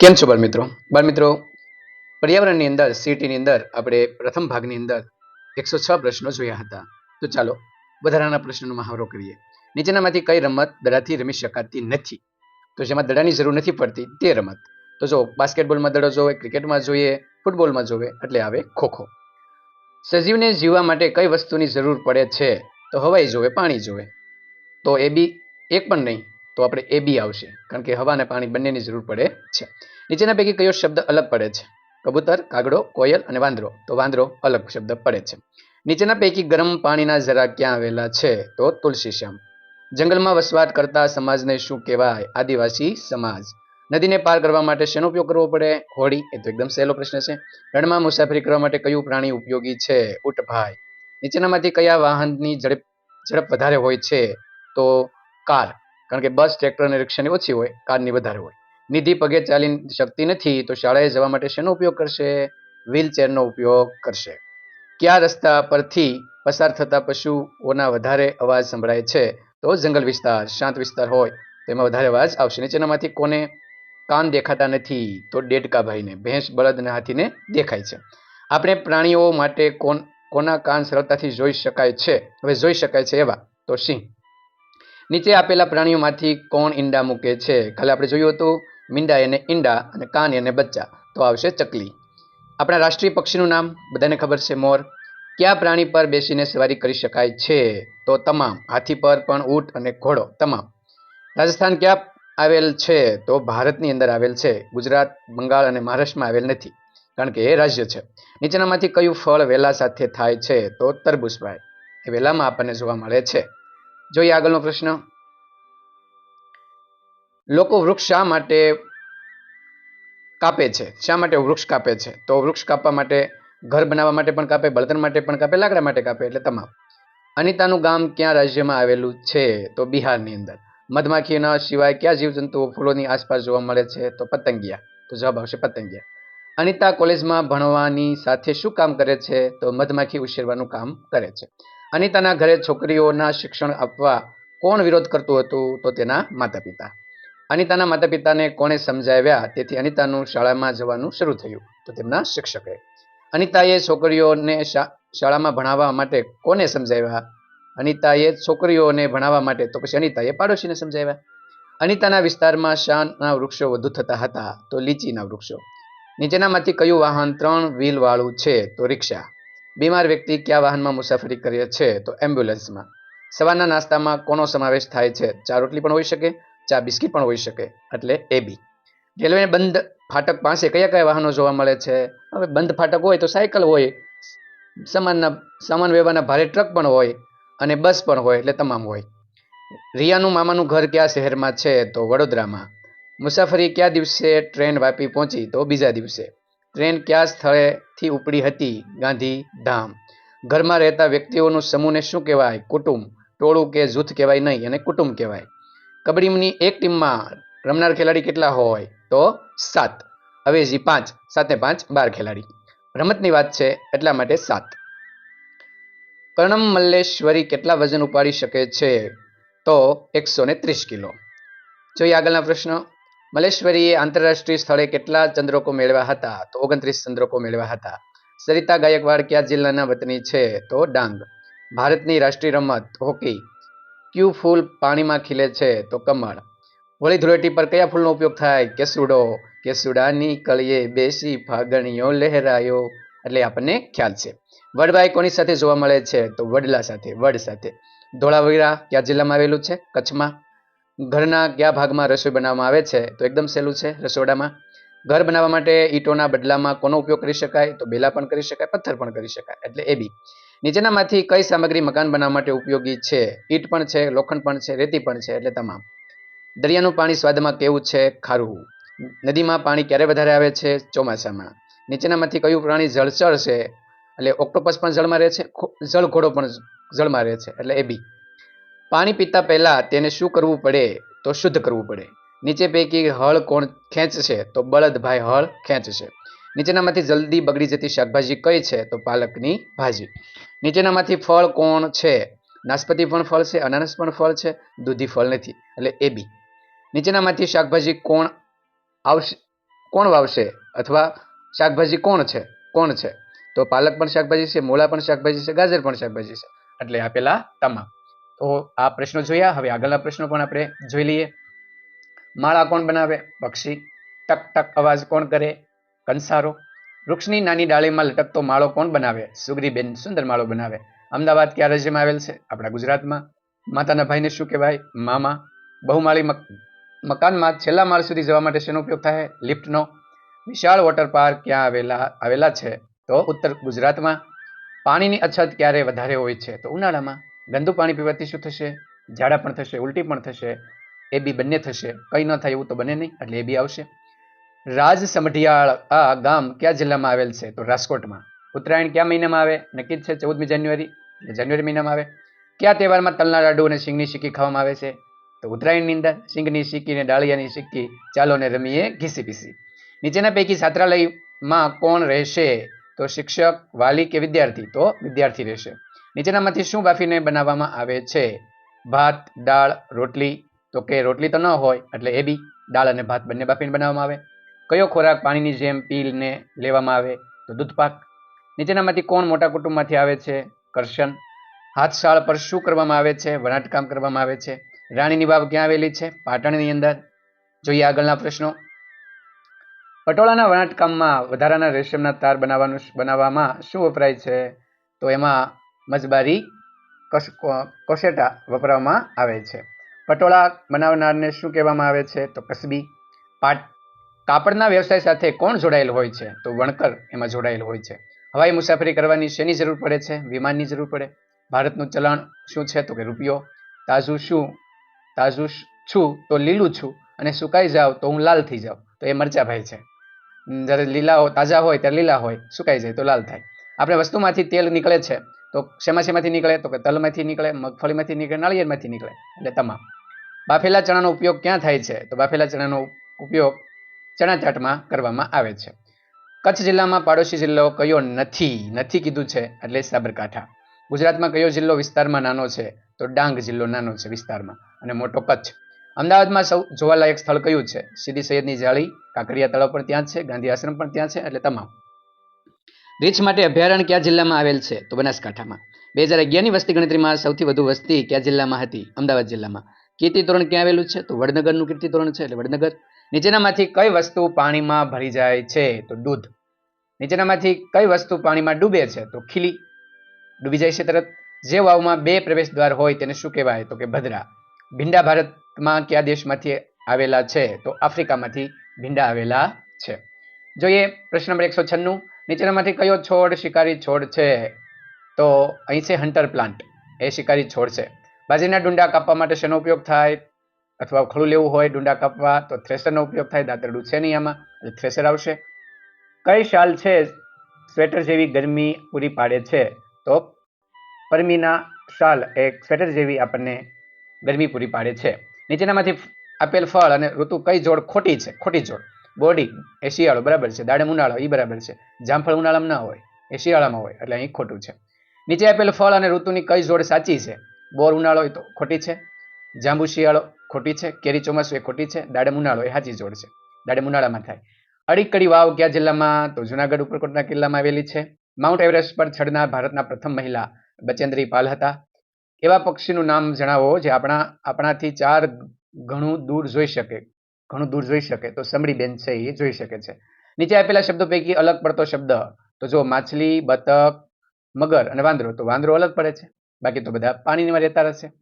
કેમ છો બાળ મિત્રો બાળ મિત્રો પર્યાવરણની અંદર, સીટીની અંદર, આપણે પ્રથમ ભાગની અંદર એકસો છ પ્રશ્નો જોયા હતા. તો ચાલો, વધારાના પ્રશ્નોનો મહાવરો કરીએ. નીચેનામાંથી કઈ રમત દડાથી રમી શકાતી નથી? તો જેમાં દડાની જરૂર નથી પડતી, તે રમત. તો જો બાસ્કેટબોલમાં દડો જોવે, ક્રિકેટમાં જોઈએ, ફૂટબોલમાં જોવે, એટલે આવે ખોખો. સજીવને જીવવા માટે કઈ વસ્તુની જરૂર પડે છે? તો હવાઈ જોવે, પાણી જોવે. તો એ બી એક પણ નહીં તો આપણે એ બી આવશે. કારણ કે હવા અને પાણી બંનેની જરૂર પડે છે. નીચેના પૈકી કયો શબ્દ અલગ પડે છે? કબૂતર, કાગડો, કોયલ અને વાંદરો. તો વાંદરો અલગ શબ્દ પડે છે. નીચેના પૈકી ગરમ પાણીના જરા ક્યાં આવેલા છે? તો તુલસી શ્યામ. જંગલમાં વસવાટ કરતા સમાજને શું કહેવાય? આદિવાસી સમાજ. નદીને પાર કરવા માટે શેનો ઉપયોગ કરવો પડે? હોડી. એ તો એકદમ સહેલો પ્રશ્ન છે. રણમાં મુસાફરી કરવા માટે કયું પ્રાણી ઉપયોગી છે? ઊંટભાઈ નીચેનામાંથી કયા વાહનની ઝડપ ઝડપ વધારે હોય છે? તો કાર. કારણ કે બસ, ટ્રેક્ટર અને રિક્ષાની ઓછી હોય, કારની વધારે હોય. નિધિ પગે ચાલી શકતી નથી, તો શાળાએ જવા માટે શેનો ઉપયોગ કરશે? વ્હીલચેરનો ઉપયોગ કરશે. કયા રસ્તા પરથી પસાર થતા પશુઓના વધારે અવાજ સંભળાય છે? તો જંગલ વિસ્તાર, શાંત વિસ્તાર હોય તો એમાં વધારે અવાજ આવશે. નીચેનામાંથી કોને કાન દેખાતા નથી, તો ડેડકા ભાઈને, ભેંસ બળદ અને હાથીને દેખાય છે. આપણે પ્રાણીઓ માટે કોણ કોના કાન સરળતાથી જોઈ શકાય છે? હવે જોઈ શકાય છે એવા. તો સિંહ. નીચે આપેલા પ્રાણીઓમાંથી કોણ ઈંડા મૂકે છે? ખાલી આપણે જોયું હતું, મીંડા એને ઈંડા અને કાન એને બચ્ચા. તો આવશે ચકલી. આપણા રાષ્ટ્રીય પક્ષીનું નામ બધાને ખબર છે, મોર. કયા પ્રાણી પર બેસીને સવારી કરી શકાય છે? તો તમામ. હાથી પર પણ ઊંટ અને ઘોડો. તમામ. રાજસ્થાન ક્યાં આવેલ છે? તો ભારતની અંદર આવેલ છે. ગુજરાત, બંગાળ અને મહારાષ્ટ્રમાં આવેલ નથી. કારણ કે એ રાજ્ય છે. નીચેનામાંથી કયું ફળ વેલા સાથે થાય છે? તો તરબૂચભાઈ એ વેલામાં આપણને જોવા મળે છે. જોઈએ આગળનો પ્રશ્ન. લોકો વૃક્ષ શા માટે કાપે છે? શા માટે વૃક્ષ કાપે છે? તો વૃક્ષ કાપવા માટે, ઘર બનાવવા માટે પણ કાપે, બળતણ માટે પણ કાપે, લાકડા માટે કાપે, એટલે તમામ. અનિતાનું ગામ ક્યાં રાજ્યમાં આવેલું છે? તો બિહારની અંદર. મધમાખીના સિવાય કયા જીવજંતુઓ ફૂલોની આસપાસ જોવા મળે છે? તો પતંગિયા. તો જવાબ આવશે પતંગિયા. અનિતા કોલેજમાં ભણવાની સાથે શું કામ કરે છે? તો મધમાખી ઉછેરવાનું કામ કરે છે. અનિતાના ઘરે છોકરીઓના શિક્ષણ આપવા કોણ વિરોધ કરતું હતું તો તેના માતા પિતા અનિતાના માતા પિતાને કોણે સમજાવ્યા? તેથી અનિતાનું શાળામાં જવાનું શરૂ થયું તો તેમના શિક્ષકે. અનિતાએ છોકરીઓને શાળામાં ભણાવવા માટે કોને સમજાવ્યા? અનિતાએ છોકરીઓને ભણાવવા માટે તો પછી અનિતાએ પાડોશીને સમજાવ્યા. અનિતાના વિસ્તારમાં શાના વૃક્ષો વધુ થતા હતા તો લીચીના વૃક્ષો. નીચેનામાંથી કયું વાહન ત્રણ વ્હીલ વાળું છે તો રિક્ષા. બીમાર વ્યક્તિ કયા વાહનમાં મુસાફરી કરે છે તો એમ્બ્યુલન્સમાં. સવારના નાસ્તામાં કોનો સમાવેશ થાય છે? ચા રોટલી પણ હોઈ શકે, ચા બિસ્કિટ પણ હોઈ શકે, એટલે એ બી. રેલવે બંધ ફાટક પાસે કયા કયા વાહનો જોવા મળે છે? હવે બંધ ફાટક હોય તો સાયકલ હોય, સામાનના, સામાન વ્યવહારના ભારે ટ્રક પણ હોય અને બસ પણ હોય, એટલે તમામ હોય. રિયાનું મામાનું ઘર કયા શહેરમાં છે? તો વડોદરામાં. મુસાફરી કયા દિવસે ટ્રેન વાપી પહોંચી? તો બીજા દિવસે. ટ્રેન કયા સ્થળેથી ઉપડી હતી? ગાંધીધામ ઘરમાં રહેતા વ્યક્તિઓનું સમૂહને શું કહેવાય? કુટુંબ. ટોળું કે જૂથ કહેવાય નહીં અને કુટુંબ કહેવાય. કબડ્ડીની એક ટીમમાં રમનાર ખેલાડી કેટલા હોય? તો સાત. અવેજી પાંચ. સાતે પાંચ, બાર ખેલાડી. રમતની વાત છે એટલા માટે સાત. કર્ણમ મલ્લેશ્વરી કેટલા વજન ઉપાડી શકે છે? તો એકસો ને ત્રીસ કિલો. જોઈએ આગળના પ્રશ્ન. મલ્લેશ્વરીએ આંતરરાષ્ટ્રીય સ્થળે કેટલા ચંદ્રકો મેળવ્યા હતા? તો ઓગણત્રીસ ચંદ્રકો મેળવ્યા હતા. સરિતા ગાયકવાડ કયા જિલ્લાના વતની છે? તો ડાંગ. ભારતની રાષ્ટ્રીય રમત હોકી. ક્યુ ફૂલ પાણીમાં ખીલે છે? તો કમળ. હોળી ધૂળેટી પર કયા ફૂલનો ઉપયોગ થાય? કેસુડો. કેસુડાની કળીએ બેસી ફાગણીઓ લહેરાયો. એટલે આપણને ખ્યાલ છે. વડભાઈ કોની સાથે જોવા મળે છે? તો વડલા સાથે, વડ સાથે. ધોળાવીરા કયા જિલ્લામાં આવેલું છે? કચ્છમાં. ઘરના કયા ભાગમાં રસોઈ બનાવવામાં આવે છે? તો એકદમ સહેલું છે રસોડામાં. ઘર બનાવવા માટે ઈંટોના બદલામાં કોનો ઉપયોગ કરી શકાય? તો બેલા પણ કરી શકાય, પથ્થર પણ કરી શકાય, એટલે એ બી. નીચેનામાંથી કઈ સામગ્રી મકાન બનાવવા માટે ઉપયોગી છે? ઈંટ પણ છે, લોખંડ પણ છે, રેતી પણ છે, એટલે તમામ. દરિયાનું પાણી સ્વાદમાં કેવું છે? ખારું. નદીમાં પાણી ક્યારે વધારે આવે છે? ચોમાસામાં. નીચેનામાંથી કયું પ્રાણી જળચર છે? એટલે ઓક્ટોપસ પણ જળમાં રહે છે જળઘોડો પણ જળમાં રહે છે, એટલે એ બી. પાણી પીતા પહેલા તેને શું કરવું પડે તો શુદ્ધ કરવું પડે. નીચે પૈકી હળ કોણ ખેંચશે તો બળદભાઈ હળ ખેંચશે. નીચેનામાંથી જલ્દી બગડી જતી શાકભાજી કઈ છે તો પાલકની ભાજી. નીચેનામાંથી ફળ કોણ છે? નાસપતિ પણ ફળ છે અનાનસ પણ ફળ છે, દૂધી ફળ નથી, એટલે એ બી. નીચેનામાંથી શાકભાજી કોણ આવશે, કોણ વાવશે અથવા શાકભાજી કોણ છે કોણ છે? તો પાલક પણ શાકભાજી છે, મૂળા પણ શાકભાજી છે, ગાજર પણ શાકભાજી છે, એટલે આપેલા તમામ. તો આ પ્રશ્નો જોયા. હવે આગળના પ્રશ્નો પણ આપણે જોઈ લઈએ. માળા કોણ બનાવે? પક્ષી. ટક ટક અવાજ કોણ કરે? કંસારો. વૃક્ષની નાની ડાળીમાં લટકતો માળો કોણ બનાવે? સુગરીબેન સુંદર માળો બનાવે. અમદાવાદ કયા રાજ્યમાં આવેલ છે? આપણા ગુજરાતમાં. માતાના ભાઈને શું કહેવાય? મામા. બહુમાળી મકાનમાં છેલ્લા માળ સુધી જવા માટે શેનો ઉપયોગ થાય? લિફ્ટનો. વિશાળ વોટર પાર્ક ક્યાં આવેલા આવેલા છે? તો ઉત્તર ગુજરાતમાં. પાણીની અછત ક્યારે વધારે હોય છે? તો ઉનાળામાં. ગંદુ પાણી પીવાથી શું થશે? ઝાડા પણ થશે, ઉલટી પણ થશે, એ બી બંને થશે. કંઈ ન થાય એવું તો બને નહીં, એટલે એ બી આવશે. રાજ સમઢિયાળ આ ગામ કયા જિલ્લામાં આવેલ છે? તો રાજકોટમાં. ઉત્તરાયણ કયા મહિનામાં આવે? નક્કી જ છે, ચૌદમી જાન્યુઆરી? જાન્યુઆરી મહિનામાં આવે. કયા તહેવારમાં તલના લાડુ અને સિંગની સિક્કી ખાવામાં આવે છે? તો ઉત્તરાયણની અંદર સિંગની સિક્કી અને ડાળિયાની સિક્કી ચાલો ને રમીએ ઘીસી પીસી. નીચેના પૈકી છાત્રાલયમાં કોણ રહેશે? તો શિક્ષક, વાલી કે વિદ્યાર્થી? તો વિદ્યાર્થી રહેશે. નીચેનામાંથી શું બાફીને બનાવવામાં આવે છે? ભાત, દાળ, રોટલી. તો કે રોટલી તો ન હોય, એટલે એ બી દાળ અને ભાત બંને બાફીને બનાવવામાં આવે. કયો ખોરાક પાણીની જેમ પીને લેવામાં આવે? તો દૂધપાક. નીચેનામાંથી કોણ મોટા કુટુંબમાંથી આવે છે? કરશન. હાથશાળ પર શું કરવામાં આવે છે? વણાટકામ કરવામાં આવે છે. રાણીની વાવ ક્યાં આવેલી છે? પાટણની અંદર. જોઈએ આગળના પ્રશ્નો. પટોળાના વણાટકામમાં વધારાના રેશમના તાર બનાવવાનું બનાવવામાં શું વપરાય છે? તો એમાં મજબારી કશ કો- કોશેટા વપરાવવામાં આવે છે. પટોળા બનાવનારને શું કહેવામાં આવે છે? તો કસબી. પાટ, કાપડના વ્યવસાય સાથે કોણ જોડાયેલ હોય છે? તો વણકર એમાં જોડાયેલ હોય છે. હવાઈ મુસાફરી કરવાની શેની જરૂર પડે છે? વિમાનની જરૂર પડે. ભારતનું ચલણ શું છે? તો કે રૂપિયો. તાજું શું? તાજું છું તો લીલું છું. અને સુકાઈ જાવ તો હું લાલ થઈ જાઉં. તો એ મરચાભાઈ છે. જ્યારે લીલા તાજા હોય ત્યારે લીલા હોય, સુકાઈ જાય તો લાલ થાય. આપણે વસ્તુમાંથી તેલ નીકળે છે. તો શેમાં શેમાંથી નીકળે? તો કે તલમાંથી નીકળે, મગફળીમાંથી નીકળે, નાળિયેરમાંથી નીકળે. એટલે તમામ. બાફેલા ચણાનો ઉપયોગ ક્યાં થાય છે? તો બાફેલા ચણાનો ઉપયોગ ચણા ચાટમાં કરવામાં આવે છે. કચ્છ જિલ્લામાં પાડોશી જિલ્લો કયો નથી? નથી કીધું છે, એટલે સાબરકાંઠા. ગુજરાતમાં કયો જિલ્લો વિસ્તારમાં નાનો છે? તો ડાંગ જિલ્લો નાનો છે વિસ્તારમાં. અને મોટો કચ્છ. અમદાવાદમાં સૌ જોવાલાયક સ્થળ કયું છે? સીદી સૈયદની જાળી, કાંકરિયા તળાવ પણ ત્યાં છે, ગાંધી આશ્રમ પણ ત્યાં છે, એટલે તમામ. રીંછ માટે અભયારણ્ય કયા જિલ્લામાં આવેલ છે? તો બનાસકાંઠામાં. બે હજાર અગિયારની વસ્તી ગણતરીમાં સૌથી વધુ વસ્તી કયા જિલ્લામાં હતી? અમદાવાદ જિલ્લામાં. કીર્તિ તોરણ ક્યાં આવેલું છે? તો વડનગરનું કીર્તિ તોરણ છે, એટલે વડનગર. નીચેનામાંથી કઈ વસ્તુ પાણીમાં ભરી જાય છે? તો દૂધ. નીચેનામાંથી કઈ વસ્તુ પાણીમાં ડૂબે છે? તો ખીલી. ડૂબી જાય છે તરત. જે વાવમાં બે પ્રવેશ દ્વાર હોય તેને શું કહેવાય? તો કે ભદ્રા. ભીંડા ભારતમાં કયા દેશમાંથી આવેલા છે? તો આફ્રિકામાંથી ભીંડા આવેલા છે. જોઈએ પ્રશ્ન નંબર એકસો છન્નું. નીચેનામાંથી કયો છોડ શિકારી છોડ છે? તો અહીં છે હન્ટર પ્લાન્ટ એ શિકારી છોડ છે. બાજરીના ડુંડા કાપવા માટે શેનો ઉપયોગ થાય? અથવા ખડું લેવું હોય ડુંડા કાપવા, તો થ્રેસરનો ઉપયોગ થાય? દાંતરડું છે નહીં આમાં? એટલે થ્રેસર આવશે. કઈ શાલ છે સ્વેટર જેવી ગરમી પૂરી પાડે છે? તો પરમીના શાલ એક સ્વેટર જેવી આપણને ગરમી પૂરી પાડે છે. નીચેનામાંથી આપેલ ફળ અને ઋતુ કઈ જોડ? ખોટી છે. ખોટી જોડ. બોડી એ શિયાળો બરાબર છે. દાડમ ઉનાળો એ બરાબર છે. જામફળ ઉનાળામાં ના હોય એ શિયાળામાં હોય, એટલે અહીં ખોટું છે. નીચે આપેલું ફળ અને ઋતુની કઈ જોડ સાચી છે? બોર ઉનાળો એ તો ખોટી છે. જાંબુ શિયાળો ખોટી છે. કેરી ચોમાસું એ ખોટી છે. દાડમ ઉનાળો એ સાચી જોડ છે. દાડમ ઉનાળામાં થાય. અડીકડી વાવ કયા જિલ્લામાં? તો જુનાગઢ ઉપરકોટના કિલ્લામાં આવેલી છે. માઉન્ટ એવરેસ્ટ પર ચડનાર ભારતના પ્રથમ મહિલા બચેન્દ્રી પાલ હતા. એવા પક્ષીનું નામ જણાવો જે આપણા, આપણાથી ચાર ઘણું દૂર જોઈ શકે. ઘણું દૂર જોઈ શકે. તો સમડીબેન છે એ જોઈ શકે છે. નીચે આપેલા શબ્દો પૈકી અલગ પડતો શબ્દ, તો જો માછલી, બતક, મગર અને વાંદરો. તો વાંદરો અલગ પડે છે. બાકી તો બધા પાણીમાં રહેતા રહેશે.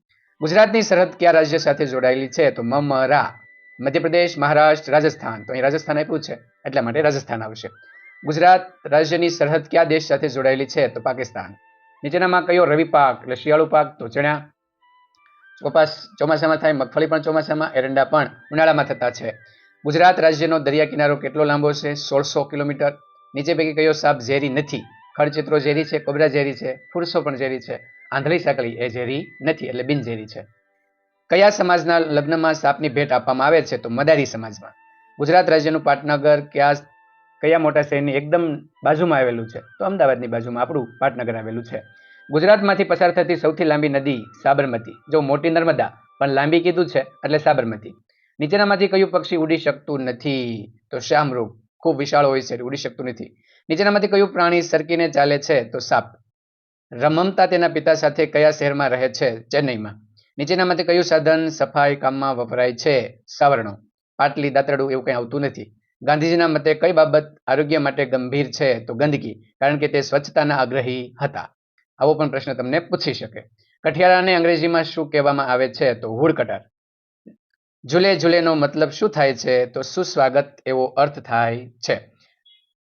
ગુજરાતની સરહદ કયા રાજ્ય સાથે જોડાયેલી છે? તો મમરા, મધ્યપ્રદેશ, મહારાષ્ટ્ર, રાજસ્થાન. તો અહીં રાજસ્થાન આપ્યું છે. એટલા માટે રાજસ્થાન આવશે. ગુજરાત રાજ્યની સરહદ કયા દેશ સાથે જોડાયેલી છે? તો પાકિસ્તાન. નીચેનામાં કયો રવિ પાક એટલે શિયાળુ પાક? તો ચણા. કપાસ ચોમાસામાં થાય, મગફળી પણ ચોમાસામાં, એરંડા પણ ઉનાળામાં થતા છે. ગુજરાત રાજ્યનો દરિયા કિનારો કેટલો લાંબો છે? સોળસો કિલોમીટર. નીચે પૈકી કયો સાપ ઝેરી નથી? ખડચિત્રો ઝેરી છે, કોબરા ઝેરી છે, ફુરસો પણ ઝેરી છે. આંધળી સાંકળી એ ઝેરી નથી, એટલે બિનઝેરી છે. કયા સમાજના લગ્નમાં સાપની ભેટ આપવામાં આવે છે? તો મદારી સમાજમાં. ગુજરાત રાજ્યનું પાટનગર કયા કયા મોટા શહેરની એકદમ બાજુમાં આવેલું છે? તો અમદાવાદની બાજુમાં આપણું પાટનગર આવેલું છે. ગુજરાતમાંથી પસાર થતી સૌથી લાંબી નદી સાબરમતી. જો મોટી નર્મદા, પણ લાંબી કીધું છે, એટલે સાબરમતી. નીચેનામાંથી કયું પક્ષી ઉડી શકતું નથી? તો શામરૂપ ખૂબ વિશાળ હોય છે, ઉડી શકતું નથી. નીચેનામાંથી કયું પ્રાણી સરકીને ચાલે છે? તો સાપ. રમમતા તેના પિતા સાથે કયા શહેરમાં રહે છે? ચેન્નઈમાં. નીચેનામાંથી કયું સાધન સફાઈ કામમાં વપરાય છે? સાવરણો. પાટલી દાંતરડું એવું કંઈ આવતું નથી. ગાંધીજીના મતે કઈ બાબત આરોગ્ય માટે ગંભીર છે? તો ગંદકી. કારણ કે તે સ્વચ્છતાના આગ્રહી હતા. આવો પણ પ્રશ્ન તમને પૂછી શકે. કઠિયારાને અંગ્રેજીમાં શું કહેવામાં આવે છે? તો હુડ કટાર. ઝૂલે ઝૂલેનો મતલબ શું થાય છે? તો સુસ્વાગત એવો અર્થ થાય છે.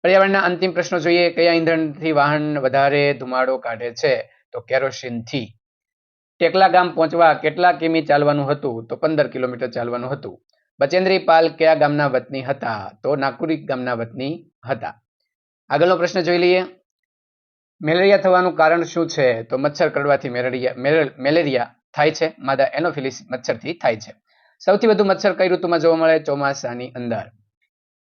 પર્યાવરણના અંતિમ પ્રશ્નો જોઈએ. કયા ઈંધણથી વાહન વધારે ધુમાડો કાઢે છે? તો કેરોસીનથી. ટેકલા ગામ પહોંચવા કેટલા કિમી ચાલવાનું હતું? તો પંદર કિલોમીટર ચાલવાનું હતું. બચેન્દ્રી પાલ કયા ગામના વતની હતા? તો નાકુરી ગામના વતની હતા. આગળનો પ્રશ્ન જોઈ લઈએ. મેલેરિયા થવાનું કારણ શું છે? તો મચ્છર કરડવાથી મેલેરિયા મેલ- મેલેરિયા થાય છે. માદા એનોફિલિસ મચ્છરથી થાય છે. સૌથી વધુ મચ્છર કઈ ઋતુમાં જોવા મળે? ચોમાસાની અંદર.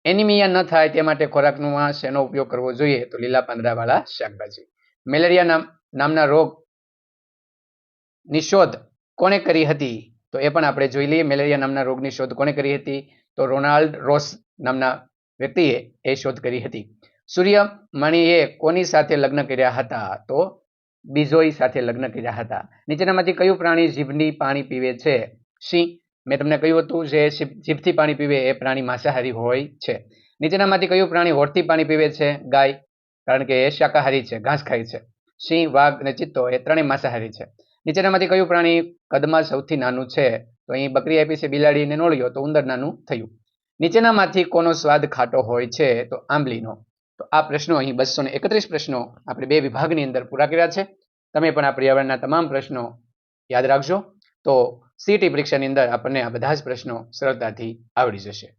એનિમિયા ન થાય તે માટે ખોરાકનું શેનો ઉપયોગ કરવો જોઈએ? તો લીલા પાંદડાવાળા શાકભાજી. મેલેરિયા નામ, નામના રોગની શોધ કોણે કરી હતી? તો એ પણ આપણે જોઈ લઈએ. મેલેરિયા નામના રોગની શોધ કોણે કરી હતી? તો રોનાલ્ડ રોસ નામના વ્યક્તિએ એ શોધ કરી હતી. સૂર્યમણીએ કોની સાથે લગ્ન કર્યા હતા? તો બીજોઈ સાથે લગ્ન કર્યા હતા. નીચેનામાંથી કયું પ્રાણી જીભની પાણી પીવે છે? સિંહ. મેં તમને કહ્યું હતું જે જીભ- જીભથી પાણી પીવે એ પ્રાણી માંસાહારી હોય છે. નીચેનામાંથી કયું પ્રાણી હોઠથી પાણી પીવે છે? ગાય. કારણ કે એ શાકાહારી છે, ઘાસ ખાય છે. સિંહ, વાઘ અને ચિત્તો એ ત્રણેય માંસાહારી છે. નીચેનામાંથી કયું પ્રાણી કદમાં સૌથી નાનું છે? તો અહીં બકરી આપી છે બિલાડીને નોળ્યો, તો ઉંદર નાનું થયું. નીચેનામાંથી કોનો સ્વાદ ખાટો હોય છે? તો આંબલીનો. તો આ પ્રશ્નો અહીં બસો ને એકત્રીસ પ્રશ્નો આપણે બે વિભાગની અંદર પૂરા કર્યા છે. તમે પણ આ પર્યાવરણના તમામ પ્રશ્નો યાદ રાખજો. તો સીટી પરીક્ષાની અંદર આપણને આ બધા જ પ્રશ્નો સરળતાથી આવડી જશે.